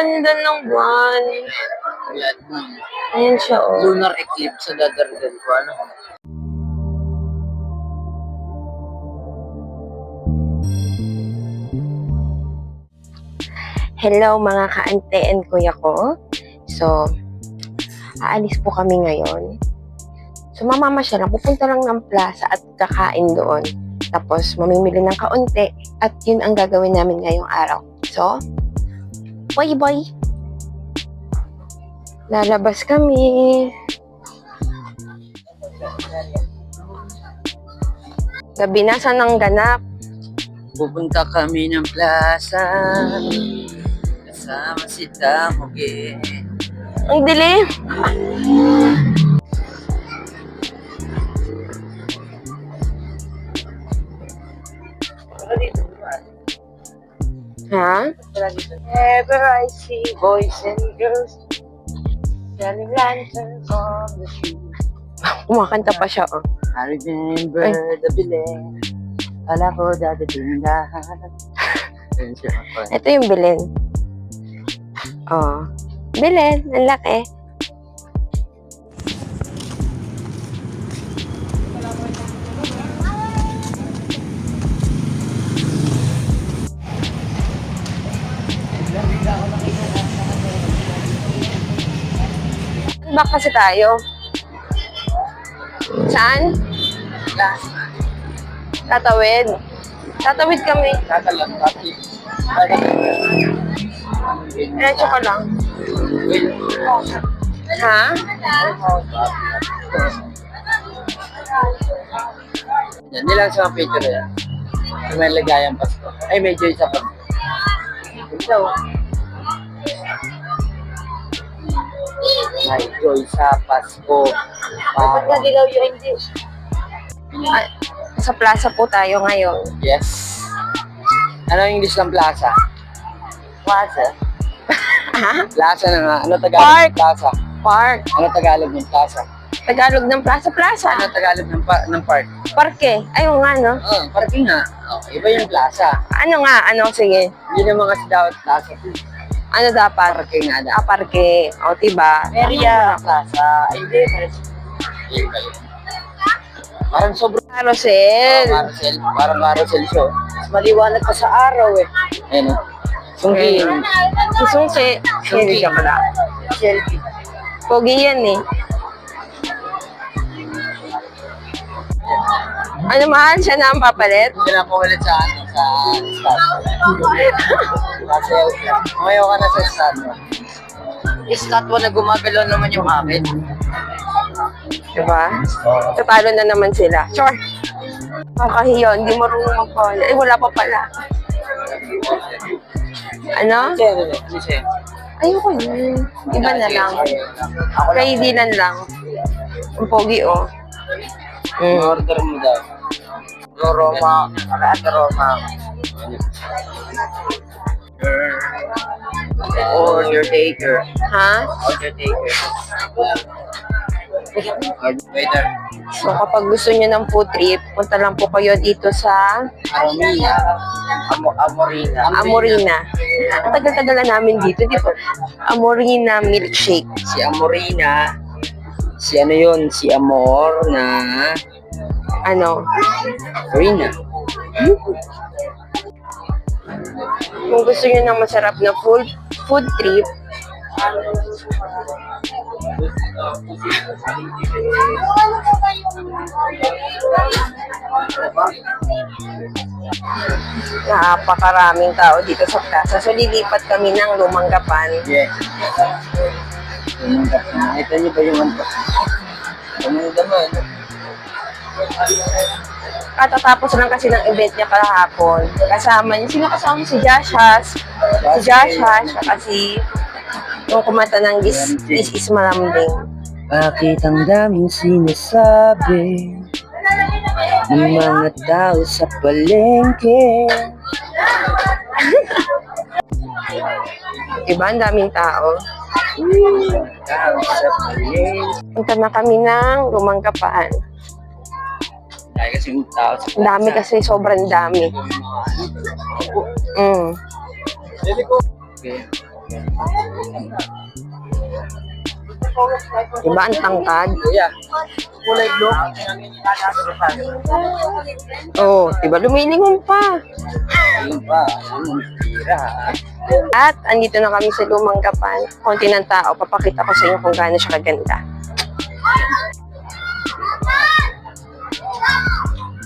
ganda ng buwan. Ayan. Ayan siya, oh. Lunar eclipse sa dadargan ko. Ano? Hello mga kaante and kuya ko. So, aalis po kami ngayon. So, mamama siya lang. Pupunta lang ng plaza at kakain doon. Tapos, mamimili ng kaunti. At yun ang gagawin namin ngayong araw. So, boy. Lalabas kami. Gabi na sa nang ganap. Pupunta kami ng plaza. Kasama si Tamuge. Ang dilim. Ha? Whenever I see boys and girls selling lanterns on the street. Kumakanta pa siya, oh. I remember Ay. the bilen. Kala ko dati tindahan. Ako. Ito yung Belen. Oh. Belen, ang laki. Ba kasi tayo? Saan? Tatawid. Tatawid kami. Tapi. Diretso ka lang. Ha? Yan, nilang sa mga picture yan. Yung may lagayang pasto. Ay, medyo isa pa. Ito. May joy sa Pasko. Para. dilaw yung hindi? Ah, sa plaza po tayo ngayon. Yes. Ano yung English ng plaza? Plaza? Plaza na nga. Ano Tagalog Park. ng plaza? Park. Ano Tagalog ng plaza? Tagalog ng plaza, plaza. Ano Tagalog ng, pa- ng park? Parke. Ayun nga, no? Oh, parking nga. Oh, iba yung plaza. Ano nga, ano, sige. Hindi naman kasi dapat plaza. Ano dapat? Parking nga dapat. Ah, parke. O, diba? Area plaza. Ay, hindi. Yun? Parang sobrang Carousel. carousel. Parang carousel show. Mas maliwanag pa sa araw eh. Ayun o. Sungki. Susungki. Hindi ka pala. Selfie. Pogi yan eh. Ano mahal siya na ang papalit? Hindi na po ulit sa ano, sa start. Kasi umayaw ka na sa start mo. Statwa na gumagalaw naman yung akin. Diba? Tatalo na naman sila. Sure. Kakahiyo, hindi marunong magpala. Ay, wala pa pala. Ano? Ano? Ayoko yun. Iba na lang. Ako lang. Ang pogi, oh. Mm. order mo daw. Yo, Roma. Ano Roma? Order taker. Ha? Order taker. Waiter. So, kapag gusto niyo ng food trip, punta lang po kayo dito sa Aromina. Amo, Amorina. Amorina. Ang tagal-tagal na namin dito, di ba? Amorina Milkshake. Si Amorina. Si ano yun? Si Amor na Ano? Rina. Kung gusto niyo ng masarap na food, food trip, napakaraming tao dito sa plaza. So, lilipat kami ng Lumanggapan. Yeah. Nakita niyo ba yung mo, ano? Katatapos lang kasi ng event niya kahapon. Kasama niya, sino kasama? Si Josh Has. Si Josh Has, saka si yung kumanta ng This, This is Malambing. Bakit ang daming sinasabi ng mga tao sa palengke? Diba? Ang daming tao. Punta na kami ng Lumangkapan. Dahil kasi yung tao sa dami kasi, sobrang dami. Mm. Okay. Diba ang tangkad? Kuya, kulay blue. Oo, oh, diba lumilingon pa. Ayun pa, ang tira. At andito na kami sa Lumang Gapan. Konti ng tao. Papakita ko sa inyo kung gaano siya kaganda.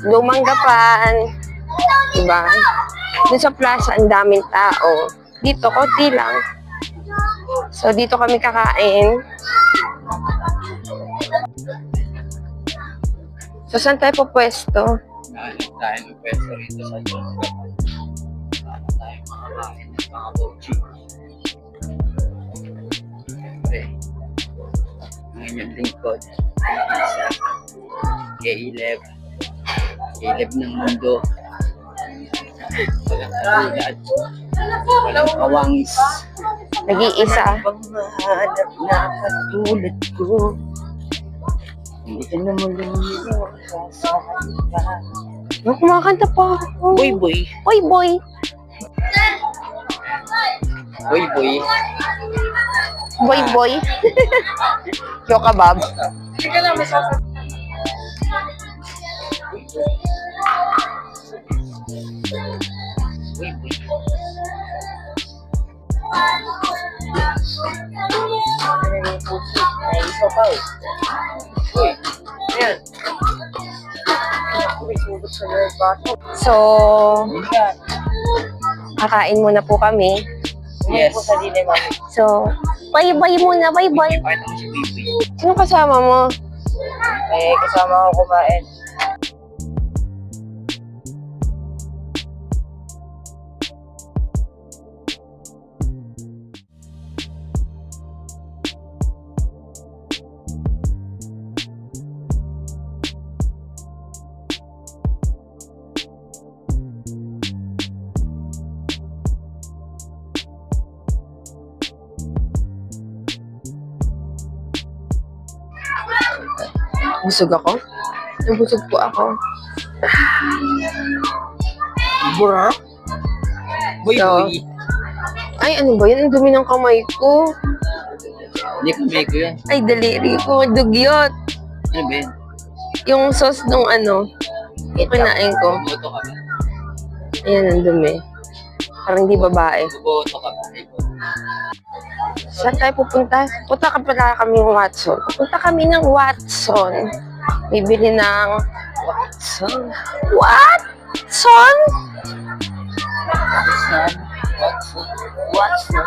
Lumang Gapan. Diba? Doon sa plaza, ang daming tao. Dito, konti lang. So, dito kami kakain. So, saan tayo po pwesto? Tayo po pwesto rito sa Diyos. Tayo mga kain at mga bochi. Siyempre, ang inyong lingkod. K11 ilib ng mundo. Walang Nag-iisa. Bang mahanap na katulad ko. Hindi ka na malulunod sa halika. No, kumakanta pa ako. Boy, boy. Boy, boy. Boy, boy. Boy, boy. Yo kabab. Sige lang, masasabi. Isa pa eh. Uy, ayan. Uy, sugot sa. So, Ayan. kakain muna po kami. Yes. sa dili, mami. So, bye-bye muna, bye-bye. Pakita mo si Bibi. Sino kasama mo? Eh, kasama ko kumain. Busog ako? Nabusog po ako. Bura? Boy, So, boy. Ay, ano ba yun? Ang dumi ng kamay ko. Hindi kamay ko yan. Ay, daliri ko. Dugyot. Ano ba yan? Yung sauce nung ano, kinain ko. Buboto ka? Ayan, ang dumi. Parang di babae. Buboto ka ba? Saan tayo pupunta? Punta ka pala kami ng Watson. Punta kami ng Watson. Bibili ng Watson. Watson? Watson? Watson? Watson?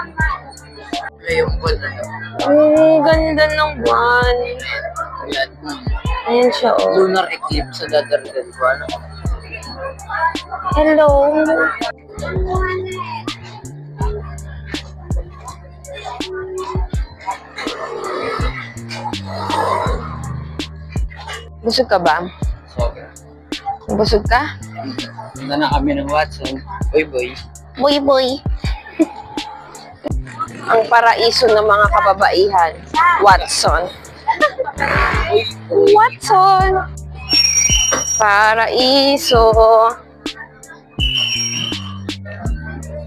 Yung na yun. Ang ganda ng buwan. Ayan. Ayan siya, oh. Lunar eclipse sa dadargan ko. Ano? Hello. Busog ka ba? Sobra. Busog ka? Punta na kami ng Watson. Boy, boy. Boy, boy. Ang paraiso ng mga kababaihan. Watson. Watson. Paraiso.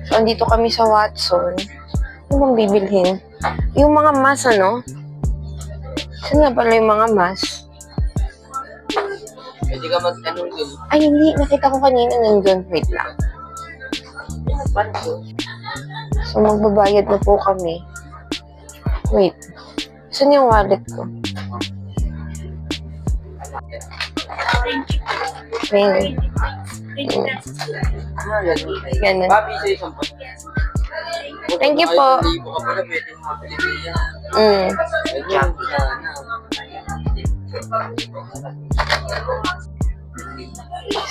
So, andito kami sa Watson. Ano bang bibilhin? Yung mga mas, ano? Saan nga pala yung mga mas? Pwede ka magtanong dun. Ay, hindi. Nakita ko kanina nandun. Wait lang. Paano? So, magbabayad na po kami. Wait. Saan yung wallet ko? Ayun. Ah, yan. Ganun. Papi sa isang pa. Thank you po. Hindi mo ka pala pwede mo mapili yan. Mm. Ganyan. Sana.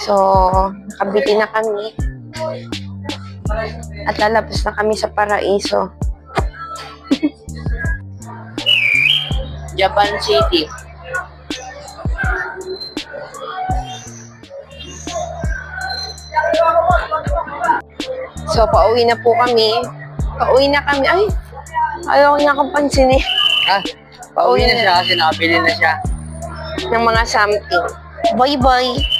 So, nakabili na kami. At lalabas na kami sa paraiso. Japan City. So, pauwi na po kami. Pauwi na kami. Ay, ayaw niya akong pansinin. Ah, pauwi na siya kasi nakabili na siya. ng mga something. Bye-bye.